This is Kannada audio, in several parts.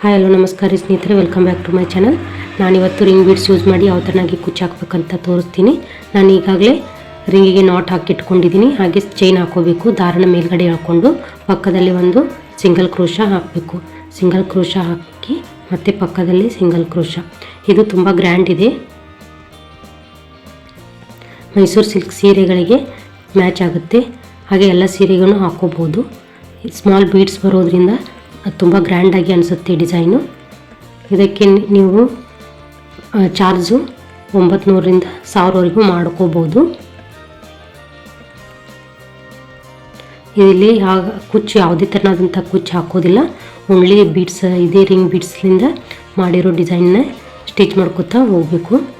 ಹಾಯ್ ಹಲೋ ನಮಸ್ಕಾರ ಸ್ನೇಹಿತರೆ. Welcome back to my channel ನಾನಿವತ್ತು ರಿಂಗ್ ಬೀಡ್ಸ್ ಯೂಸ್ ಮಾಡಿ ಯಾವ ಥರನಾಗಿ ಕುಚ್ಚು ಹಾಕ್ಬೇಕಂತ ತೋರಿಸ್ತೀನಿ. ನಾನು ಈಗಾಗಲೇ ರಿಂಗಿಗೆ ನಾಟ್ ಹಾಕಿಟ್ಕೊಂಡಿದ್ದೀನಿ ಹಾಗೆ ಚೈನ್ ಹಾಕೋಬೇಕು, ದಾರನ ಮೇಲ್ಗಡೆ ಹಾಕ್ಕೊಂಡು ಪಕ್ಕದಲ್ಲಿ ಒಂದು ಸಿಂಗಲ್ ಕ್ರೋಶ ಹಾಕಬೇಕು. ಸಿಂಗಲ್ ಕ್ರೋಶ ಹಾಕಿ ಮತ್ತು ಪಕ್ಕದಲ್ಲಿ ಸಿಂಗಲ್ ಕ್ರೋಶ ಇದು ತುಂಬ ಗ್ರ್ಯಾಂಡ್ ಇದೆ. ಮೈಸೂರು ಸಿಲ್ಕ್ ಸೀರೆಗಳಿಗೆ ಮ್ಯಾಚ್ ಆಗುತ್ತೆ. ಹಾಗೆ ಎಲ್ಲ ಸೀರೆಗಳನ್ನು ಹಾಕೋಬೋದು. ಸ್ಮಾಲ್ ಬೀಡ್ಸ್ ಬರೋದ್ರಿಂದ ಅದು ತುಂಬ ಗ್ರ್ಯಾಂಡಾಗಿ ಅನಿಸುತ್ತೆ ಡಿಸೈನು. ಇದಕ್ಕೆ ನೀವು ಚಾರ್ಜು ಒಂಬತ್ತು ನೂರರಿಂದ ಸಾವಿರವರೆಗೂ ಮಾಡ್ಕೋಬೋದು. ಇಲ್ಲಿ ಯಾವ ಕುಚ್ಚು ಯಾವುದೇ ಥರನಾದಂಥ ಕುಚ್ಚು ಹಾಕೋದಿಲ್ಲ. ಓನ್ಲಿ ಬೀಡ್ಸ್ ಇದೇ ರಿಂಗ್ ಬೀಡ್ಸ್ಲಿಂದ ಮಾಡಿರೋ ಡಿಸೈನ್ನ ಸ್ಟಿಚ್ ಮಾಡ್ಕೋತಾ ಹೋಗಬೇಕು.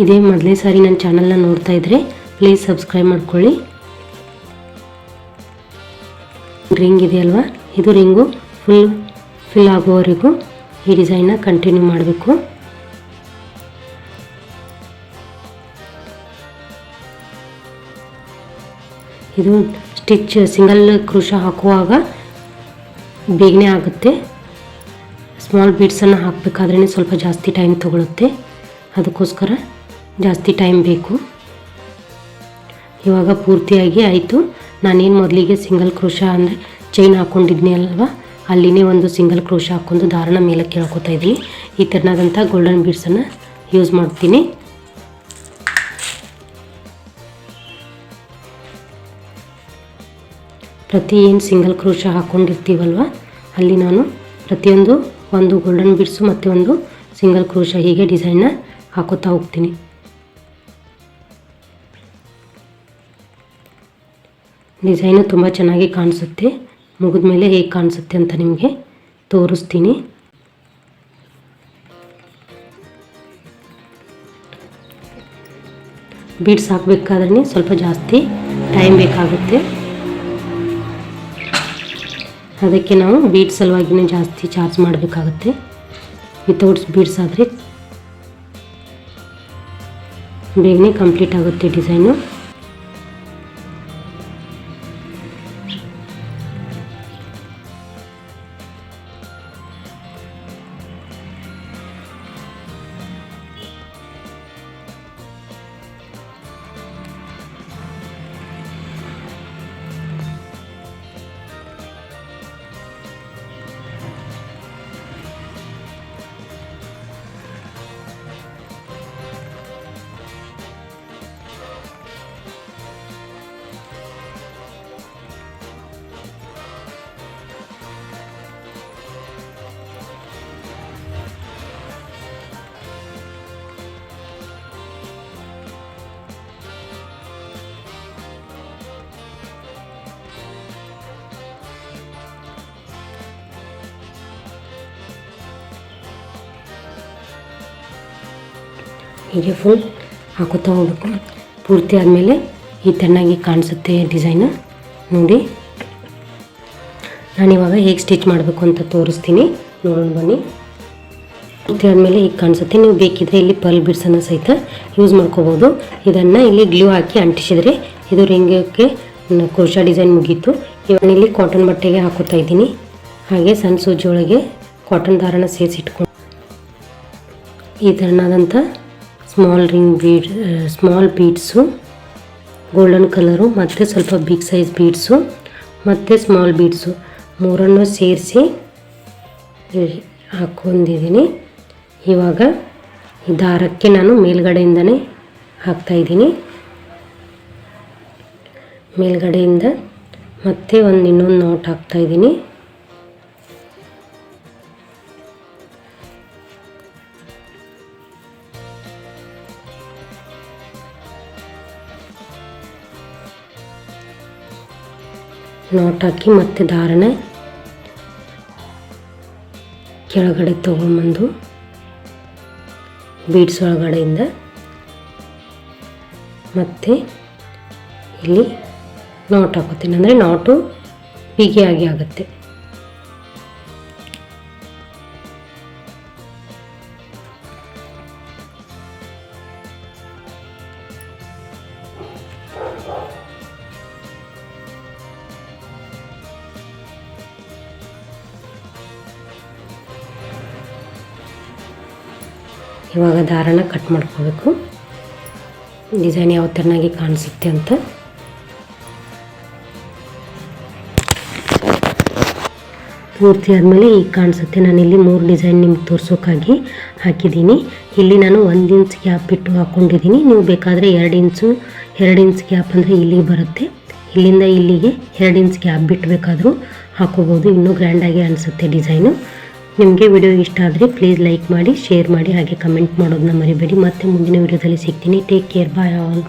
ಇದೇ ಮೊದಲೇ ಸಾರಿ ನನ್ನ ಚಾನಲ್ನ ನೋಡ್ತಾ ಇದ್ದರೆ ಪ್ಲೀಸ್ ಸಬ್ಸ್ಕ್ರೈಬ್ ಮಾಡ್ಕೊಳ್ಳಿ. ರಿಂಗ್ ಇದೆಯಲ್ವಾ ಇದು ರಿಂಗು ಫುಲ್ ಫಿಲ್ ಆಗುವವರೆಗೂ ಈ ಡಿಸೈನ್ನ ಕಂಟಿನ್ಯೂ ಮಾಡಬೇಕು. ಇದು ಸ್ಟಿಚ್ ಸಿಂಗಲ್ ಕ್ರೂಶ ಹಾಕುವಾಗ ಬೇಗನೆ ಆಗುತ್ತೆ. ಸ್ಮಾಲ್ ಬೀಡ್ಸನ್ನು ಹಾಕಬೇಕಾದ್ರೇ ಸ್ವಲ್ಪ ಜಾಸ್ತಿ ಟೈಮ್ ತಗೊಳುತ್ತೆ. ಅದಕ್ಕೋಸ್ಕರ ಜಾಸ್ತಿ ಟೈಮ್ ಬೇಕು. ಇವಾಗ ಪೂರ್ತಿಯಾಗಿ ಆಯಿತು. ನಾನೇನು ಮೊದಲಿಗೆ ಸಿಂಗಲ್ ಕ್ರೋಶ ಅಂದರೆ ಚೈನ್ ಹಾಕ್ಕೊಂಡಿದ್ನಿ ಅಲ್ವಾ? ಅಲ್ಲಿನೇ ಒಂದು ಸಿಂಗಲ್ ಕ್ರೋಶ ಹಾಕ್ಕೊಂಡು ದಾರಣ ಮೇಲೆ ಕೇಳ್ಕೊತಾ ಇದ್ದೀನಿ ಈ ಥರನಾದಂಥ ಗೋಲ್ಡನ್ ಬೀಡ್ಸನ್ನು ಯೂಸ್ ಮಾಡ್ತೀನಿ. ಪ್ರತಿ ಏನು ಸಿಂಗಲ್ ಕ್ರೋಶ ಹಾಕ್ಕೊಂಡಿರ್ತೀವಲ್ವ ಅಲ್ಲಿ ನಾನು ಪ್ರತಿಯೊಂದು ಒಂದು ಗೋಲ್ಡನ್ ಬೀಡ್ಸು ಮತ್ತು ಒಂದು ಸಿಂಗಲ್ ಕ್ರೋಶ ಹೀಗೆ ಡಿಸೈನ್ನ ಹಾಕೋತಾ ಹೋಗ್ತೀನಿ. ಡಿಸೈನು ತುಂಬ ಚೆನ್ನಾಗಿ ಕಾಣಿಸುತ್ತೆ. ಮುಗಿದ ಮೇಲೆ ಹೇಗೆ ಕಾಣಿಸುತ್ತೆ ಅಂತ ನಿಮಗೆ ತೋರಿಸ್ತೀನಿ. ಬೀಡ್ಸ್ ಹಾಕಬೇಕಾದ್ರೆ ಸ್ವಲ್ಪ ಜಾಸ್ತಿ ಟೈಮ್ ಬೇಕಾಗುತ್ತೆ. ಅದಕ್ಕೆ ನಾವು ಬೀಡ್ಸ್ ಸಲುವಾಗಿನೇ ಜಾಸ್ತಿ ಚಾರ್ಜ್ ಮಾಡಬೇಕಾಗುತ್ತೆ. ವಿತೌಟ್ ಬೀಡ್ಸ್ ಆದರೆ ಬೇಗನೆ ಕಂಪ್ಲೀಟ್ ಆಗುತ್ತೆ ಡಿಸೈನು. ಹೀಗೆ ಫುಲ್ ಹಾಕೋತಾ ಹೋಗ್ಬೇಕು. ಪೂರ್ತಿ ಆದಮೇಲೆ ಈ ತಣ್ಣಗೆ ಕಾಣಿಸುತ್ತೆ ಡಿಸೈನು ನೋಡಿ. ನಾನಿವಾಗ ಹೇಗೆ ಸ್ಟಿಚ್ ಮಾಡಬೇಕು ಅಂತ ತೋರಿಸ್ತೀನಿ. ನೋಡೋಣ ಬನ್ನಿ. ಪೂರ್ತಿ ಆದಮೇಲೆ ಈಗ ಕಾಣಿಸುತ್ತೆ. ನೀವು ಬೇಕಿದ್ರೆ ಇಲ್ಲಿ ಪಲ್ ಬಿಡ್ಸನ್ನು ಸಹಿತ ಯೂಸ್ ಮಾಡ್ಕೋಬೋದು. ಇದನ್ನು ಇಲ್ಲಿ ಗ್ಲೂ ಹಾಕಿ ಅಂಟಿಸಿದರೆ ಇದು ರಿಂಗಕ್ಕೆ ಕ್ರೋಶಾ ಡಿಸೈನ್ ಮುಗೀತು. ಇಲ್ಲಿ ಕಾಟನ್ ಬಟ್ಟೆಗೆ ಹಾಕೋತಾ ಇದ್ದೀನಿ. ಹಾಗೆ ಸಣ್ಣ ಸೂಜಿ ಒಳಗೆ ಕಾಟನ್ ದಾರನ ಸೇರಿಸಿಟ್ಕೊಂಡು ಈ ಥರನಾದಂಥ small ring bead small beads golden colour ಮತ್ತು ಸ್ವಲ್ಪ ಬಿಗ್ ಸೈಜ್ ಬೀಡ್ಸು ಮತ್ತು ಸ್ಮಾಲ್ ಬೀಡ್ಸು ಮೂರನ್ನು ಸೇರಿಸಿ ಹಾಕೊಂಡಿದ್ದೀನಿ ಇವಾಗ ಈ ದಾರಕ್ಕೆ ನಾನು ಮೇಲ್ಗಡೆಯಿಂದನೇ ಹಾಕ್ತಾಯಿದ್ದೀನಿ ಮೇಲ್ಗಡೆಯಿಂದ ಮತ್ತೆ ಒಂದು ಇನ್ನೊಂದು ನೋಟ್ ಹಾಕ್ತಾಯಿದ್ದೀನಿ ನಾಟ್ ಹಾಕಿ ಮತ್ತೆ ದಾರನ ಕೆಳಗಡೆ ತೊಗೊಂಬಂದು ಬೀಡ್ಸ್ ಒಳಗಡೆಯಿಂದ ಮತ್ತೆ ಇಲ್ಲಿ ನಾಟ್ ಹಾಕೋತೀನಿ ಅಂದರೆ ನಾಟು ಬಿಗಿಯಾಗಿ ಆಗುತ್ತೆ. ಇವಾಗ ದಾರನ ಕಟ್ ಮಾಡ್ಕೋಬೇಕು. ಡಿಸೈನ್ ಯಾವ ಥರನಾಗಿ ಕಾಣಿಸುತ್ತೆ ಅಂತ. ಪೂರ್ತಿ ಆದಮೇಲೆ ಈಗ ಕಾಣಿಸುತ್ತೆ. ನಾನಿಲ್ಲಿ ಮೂರು ಡಿಸೈನ್ ನಿಮ್ಗೆ ತೋರಿಸೋಕ್ಕಾಗಿ ಹಾಕಿದ್ದೀನಿ. ಇಲ್ಲಿ ನಾನು ಒಂದು ಇಂಚ್ ಗ್ಯಾಪ್ ಇಟ್ಟು ಹಾಕ್ಕೊಂಡಿದ್ದೀನಿ ನೀವು ಬೇಕಾದರೆ ಎರಡು ಇಂಚು ಎರಡು ಇಂಚ್ ಗ್ಯಾಪ್ ಅಂದರೆ ಇಲ್ಲಿಗೆ ಬರುತ್ತೆ. ಇಲ್ಲಿಂದ ಇಲ್ಲಿಗೆ ಎರಡು ಇಂಚ್ ಗ್ಯಾಪ್ ಬಿಟ್ಟು ಬೇಕಾದರೂ ಹಾಕೋಬೋದು. ಇನ್ನೂ ಗ್ರ್ಯಾಂಡಾಗಿ ಅನಿಸುತ್ತೆ ಡಿಸೈನು ನಿಮಗೆ ವಿಡಿಯೋ ಇಷ್ಟ ಆದರೆ ಪ್ಲೀಸ್ ಲೈಕ್ ಮಾಡಿ ಶೇರ್ ಮಾಡಿ, ಹಾಗೆ ಕಮೆಂಟ್ ಮಾಡೋದನ್ನ ಮರಿಬೇಡಿ. ಮತ್ತೆ ಮುಂದಿನ ವಿಡಿಯೋದಲ್ಲಿ ಸಿಗ್ತೀನಿ. Take care bye all